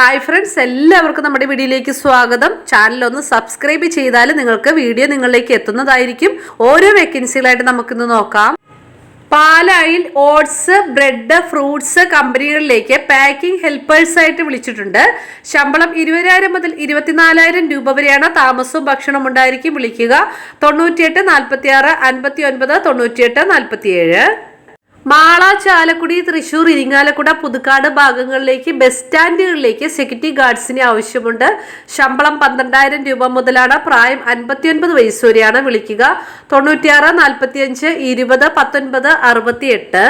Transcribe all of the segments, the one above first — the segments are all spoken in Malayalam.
ഹായ് ഫ്രണ്ട്സ് എല്ലാവർക്കും നമ്മുടെ വീഡിയോയിലേക്ക് സ്വാഗതം. ചാനൽ ഒന്ന് സബ്സ്ക്രൈബ് ചെയ്താൽ നിങ്ങൾക്ക് വീഡിയോ നിങ്ങളിലേക്ക് എത്തുന്നതായിരിക്കും. ഓരോ വേക്കൻസികളായിട്ട് നമുക്കിന്ന് നോക്കാം. പാലായിൽ ഓട്സ് ബ്രെഡ് ഫ്രൂട്ട്സ് കമ്പനികളിലേക്ക് പാക്കിംഗ് ഹെൽപ്പേഴ്സ് ആയിട്ട് വിളിച്ചിട്ടുണ്ട്. ശമ്പളം ഇരുപതിനായിരം മുതൽ ഇരുപത്തിനാലായിരം രൂപ വരെയാണ് താമസവും ഭക്ഷണവും ഉണ്ടായിരിക്കും വിളിക്കുക. തൊണ്ണൂറ്റിയെട്ട് നാൽപ്പത്തി ആറ് അൻപത്തി ഒൻപത് തൊണ്ണൂറ്റിയെട്ട് നാൽപ്പത്തിയേഴ് മാള ചാലക്കുടി തൃശൂർ ഇരിങ്ങാലക്കുട പുതുക്കാട് ഭാഗങ്ങളിലേക്ക് ബസ് സ്റ്റാൻഡുകളിലേക്ക് സെക്യൂരിറ്റി ഗാർഡ്സിന് ആവശ്യമുണ്ട്. ശമ്പളം പന്ത്രണ്ടായിരം രൂപ മുതലാണ് പ്രായം അൻപത്തിയൊൻപത് വയസ്സ് വരെയാണ് വിളിക്കുക. തൊണ്ണൂറ്റിയാറ് നാൽപ്പത്തിയഞ്ച് ഇരുപത് പത്തൊൻപത് അറുപത്തിയെട്ട്.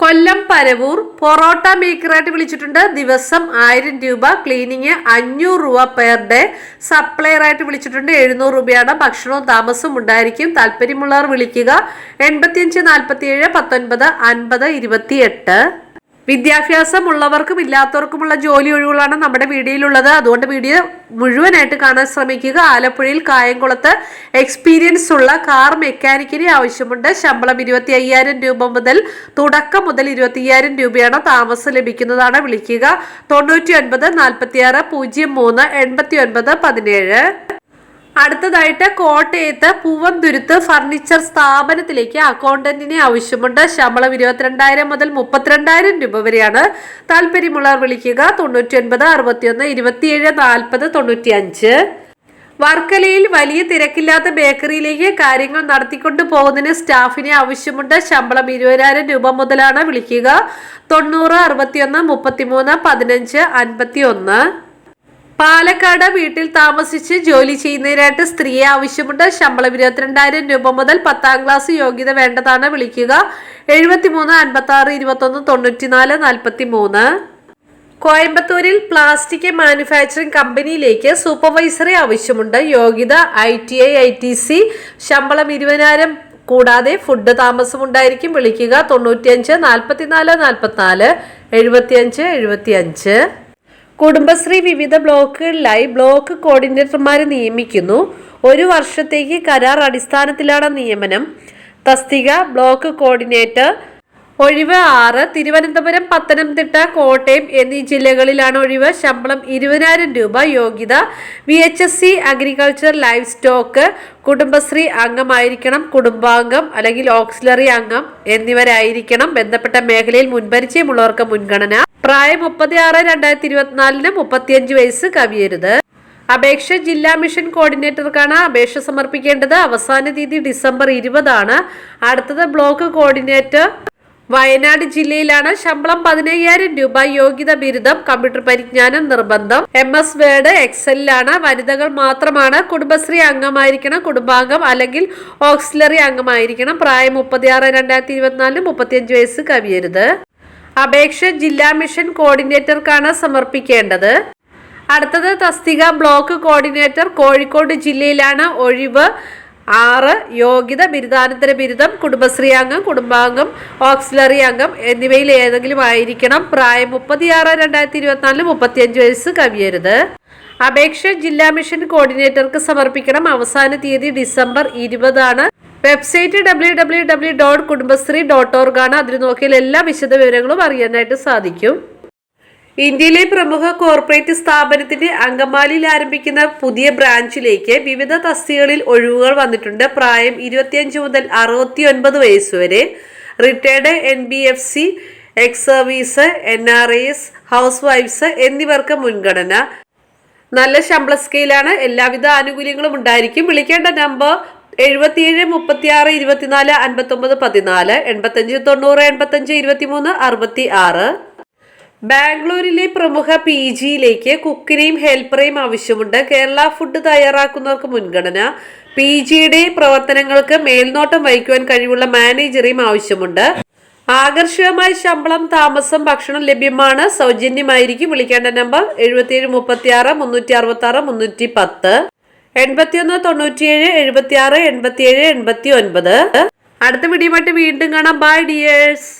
കൊല്ലം പരവൂർ പൊറോട്ട മേക്കറായിട്ട് വിളിച്ചിട്ടുണ്ട്. ദിവസം ആയിരം രൂപ ക്ലീനിങ് അഞ്ഞൂറ് രൂപ പെർ ഡേ സപ്ലയർ ആയിട്ട് വിളിച്ചിട്ടുണ്ട്. എഴുന്നൂറ് രൂപയാണ് ഭക്ഷണവും താമസവും ഉണ്ടായിരിക്കും. താല്പര്യമുള്ളവർ വിളിക്കുക. എൺപത്തിയഞ്ച് നാൽപ്പത്തി ഏഴ് പത്തൊൻപത് അൻപത് ഇരുപത്തിയെട്ട്. വിദ്യാഭ്യാസം ഉള്ളവർക്കും ഇല്ലാത്തവർക്കുമുള്ള ജോലി ഒഴിവുകളാണ് നമ്മുടെ വീഡിയോയിലുള്ളത് അതുകൊണ്ട് വീഡിയോ മുഴുവനായിട്ട് കാണാൻ ശ്രമിക്കുക. ആലപ്പുഴയിൽ കായംകുളത്ത് എക്സ്പീരിയൻസ് ഉള്ള കാർ മെക്കാനിക്കിന് ആവശ്യമുണ്ട്. ശമ്പളം ഇരുപത്തി അയ്യായിരം രൂപ മുതൽ തുടക്കം മുതൽ ഇരുപത്തി അയ്യായിരം രൂപയാണ് താമസം ലഭിക്കുന്നതാണ്. വിളിക്കുക തൊണ്ണൂറ്റി ഒൻപത് നാൽപ്പത്തി ആറ് പൂജ്യം മൂന്ന് എൺപത്തി ഒൻപത് പതിനേഴ്. അടുത്തതായിട്ട് കോട്ടയത്ത് പൂവന്തുരുത്ത് ഫർണിച്ചർ സ്ഥാപനത്തിലേക്ക് അക്കൗണ്ടന്റിനെ ആവശ്യമുണ്ട്. ശമ്പളം ഇരുപത്തിരണ്ടായിരം മുതൽ മുപ്പത്തിരണ്ടായിരം രൂപ വരെയാണ്. താല്പര്യമുള്ളവർ വിളിക്കുക. തൊണ്ണൂറ്റി ഒൻപത് അറുപത്തിയൊന്ന് ഇരുപത്തിയേഴ് നാൽപ്പത് തൊണ്ണൂറ്റി അഞ്ച് വർക്കലയിൽ വലിയ തിരക്കില്ലാത്ത ബേക്കറിയിലേക്ക് കാര്യങ്ങൾ നടത്തിക്കൊണ്ടു പോകുന്നതിന് സ്റ്റാഫിനെ ആവശ്യമുണ്ട്. ശമ്പളം ഇരുപതിനായിരം രൂപ മുതലാണ്. വിളിക്കുക. തൊണ്ണൂറ് അറുപത്തിയൊന്ന് മുപ്പത്തിമൂന്ന് പതിനഞ്ച് അൻപത്തി ഒന്ന് പാലക്കാട് വീട്ടിൽ താമസിച്ച് ജോലി ചെയ്യുന്നതിനായിട്ട് സ്ത്രീയെ ആവശ്യമുണ്ട്. ശമ്പളം ഇരുപത്തിരണ്ടായിരം രൂപ മുതൽ പത്താം ക്ലാസ് യോഗ്യത വേണ്ടതാണ്. വിളിക്കുക. എഴുപത്തിമൂന്ന് അൻപത്തി ആറ് ഇരുപത്തൊന്ന് തൊണ്ണൂറ്റിനാല് നാൽപ്പത്തി മൂന്ന് കോയമ്പത്തൂരിൽ പ്ലാസ്റ്റിക് മാനുഫാക്ചറിംഗ് കമ്പനിയിലേക്ക് സൂപ്പർവൈസറെ ആവശ്യമുണ്ട്. യോഗ്യത I T I I T C. ശമ്പളം ഇരുപതിനായിരം. കൂടാതെ ഫുഡ് താമസം ഉണ്ടായിരിക്കും വിളിക്കുക. തൊണ്ണൂറ്റിയഞ്ച് നാൽപ്പത്തിനാല് നാൽപ്പത്തിനാല് എഴുപത്തിയഞ്ച് എഴുപത്തിയഞ്ച്. കുടുംബശ്രീ വിവിധ ബ്ലോക്കുകളിലായി ബ്ലോക്ക് കോർഡിനേറ്റർമാരെ നിയമിക്കുന്നു. ഒരു വർഷത്തേക്ക് കരാർ അടിസ്ഥാനത്തിലാണ് നിയമനം. തസ്തിക ബ്ലോക്ക് കോർഡിനേറ്റർ ഒഴിവ് ആറ് തിരുവനന്തപുരം പത്തനംതിട്ട കോട്ടയം എന്നീ ജില്ലകളിലാണ് ഒഴിവ്. ശമ്പളം ഇരുപതിനായിരം രൂപ യോഗ്യത V H S C agriculture livestock Kudumbashree അംഗമായിരിക്കണം കുടുംബാംഗം അല്ലെങ്കിൽ ഓക്സിലറി അംഗം എന്നിവരായിരിക്കണം ബന്ധപ്പെട്ട മേഖലയിൽ മുൻപരിചയമുള്ളവർക്ക് മുൻഗണന. പ്രായം മുപ്പത്തി ആറ് രണ്ടായിരത്തി ഇരുപത്തിനാലിന് മുപ്പത്തിയഞ്ച് വയസ്സ് കവിയരുത്. അപേക്ഷ ജില്ലാ മിഷൻ കോർഡിനേറ്റർക്കാണ് അപേക്ഷ സമർപ്പിക്കേണ്ടത്. അവസാന തീയതി ഡിസംബർ ഇരുപതാണ്. അടുത്തത് ബ്ലോക്ക് കോർഡിനേറ്റർ വയനാട് ജില്ലയിലാണ് ശമ്പളം പതിനയ്യായിരം രൂപ യോഗ്യത ബിരുദം കമ്പ്യൂട്ടർ പരിജ്ഞാനം നിർബന്ധം. എം എസ് വേർഡ് എക്സലിലാണ്. വനിതകൾ മാത്രമാണ് കുടുംബശ്രീ അംഗമായിരിക്കണം കുടുംബാംഗം അല്ലെങ്കിൽ ഓക്സിലറി അംഗമായിരിക്കണം. പ്രായം മുപ്പത്തിയാറ് രണ്ടായിരത്തി ഇരുപത്തിനാലിന് മുപ്പത്തിയഞ്ച് വയസ്സ് കവിയരുത്. അപേക്ഷ ജില്ലാ മിഷൻ കോർഡിനേറ്റർക്കാണ് സമർപ്പിക്കേണ്ടത്. അടുത്തത് തസ്തിക ബ്ലോക്ക് കോർഡിനേറ്റർ കോഴിക്കോട് ജില്ലയിലാണ് ഒഴിവ് ആറ് യോഗ്യത ബിരുദാനന്തര ബിരുദം കുടുംബശ്രീ അംഗം കുടുംബാംഗം ഓക്സിലറി അംഗം എന്നിവയിൽ ഏതെങ്കിലും ആയിരിക്കണം പ്രായം മുപ്പത്തിയാറ് രണ്ടായിരത്തി ഇരുപത്തിനാലിന് മുപ്പത്തിയഞ്ച് വയസ്സ് കവിയരുത്. അപേക്ഷ ജില്ലാ മിഷൻ കോർഡിനേറ്റർക്ക് സമർപ്പിക്കണം. അവസാന തീയതി ഡിസംബർ ഇരുപതാണ്. Website W W W dot Kudumbashree dot org ആണ്. അതിൽ നോക്കിയാൽ എല്ലാ വിശദ വിവരങ്ങളും അറിയാനായിട്ട് സാധിക്കും. ഇന്ത്യയിലെ പ്രമുഖ കോർപ്പറേറ്റ് സ്ഥാപനത്തിന്റെ അങ്കമാലിയിൽ ആരംഭിക്കുന്ന പുതിയ ബ്രാഞ്ചിലേക്ക് വിവിധ തസ്തികളിൽ ഒഴിവുകൾ വന്നിട്ടുണ്ട്. പ്രായം ഇരുപത്തിയഞ്ച് മുതൽ അറുപത്തി ഒൻപത് വയസ്സ് വരെ. Retired N B F C ex service N R S house വൈഫ്സ് എന്നിവർക്ക് മുൻഗണന. നല്ല ശമ്പള സ്കെയിലാണ്. എല്ലാവിധ ആനുകൂല്യങ്ങളും ഉണ്ടായിരിക്കും. വിളിക്കേണ്ട നമ്പർ എഴുപത്തിയേഴ് മുപ്പത്തി ആറ് ഇരുപത്തിനാല് അൻപത്തൊമ്പത് പതിനാല് എൺപത്തഞ്ച് തൊണ്ണൂറ് എൺപത്തഞ്ച് ഇരുപത്തിമൂന്ന് അറുപത്തി ആറ് ബാംഗ്ലൂരിലെ പ്രമുഖ പി ജിയിലേക്ക് കുക്കിനെയും ഹെൽപ്പറേയും ആവശ്യമുണ്ട്. കേരള ഫുഡ് തയ്യാറാക്കുന്നവർക്ക് മുൻഗണന. പി ജിയുടെ പ്രവർത്തനങ്ങൾക്ക് മേൽനോട്ടം വഹിക്കുവാൻ കഴിവുള്ള മാനേജറെയും ആവശ്യമുണ്ട്. ആകർഷകമായ ശമ്പളം താമസം ഭക്ഷണം ലഭ്യമാണ്. സൗജന്യമായിരിക്കും. വിളിക്കേണ്ട നമ്പർ എഴുപത്തിയേഴ് മുപ്പത്തി ആറ് മുന്നൂറ്റി അറുപത്തി ആറ് മുന്നൂറ്റി പത്ത് എൺപത്തിയൊന്ന് തൊണ്ണൂറ്റിയേഴ് എഴുപത്തി ആറ് എൺപത്തിയേഴ് എൺപത്തി ഒൻപത് അടുത്ത വീഡിയോ വീണ്ടും കാണാം. By dears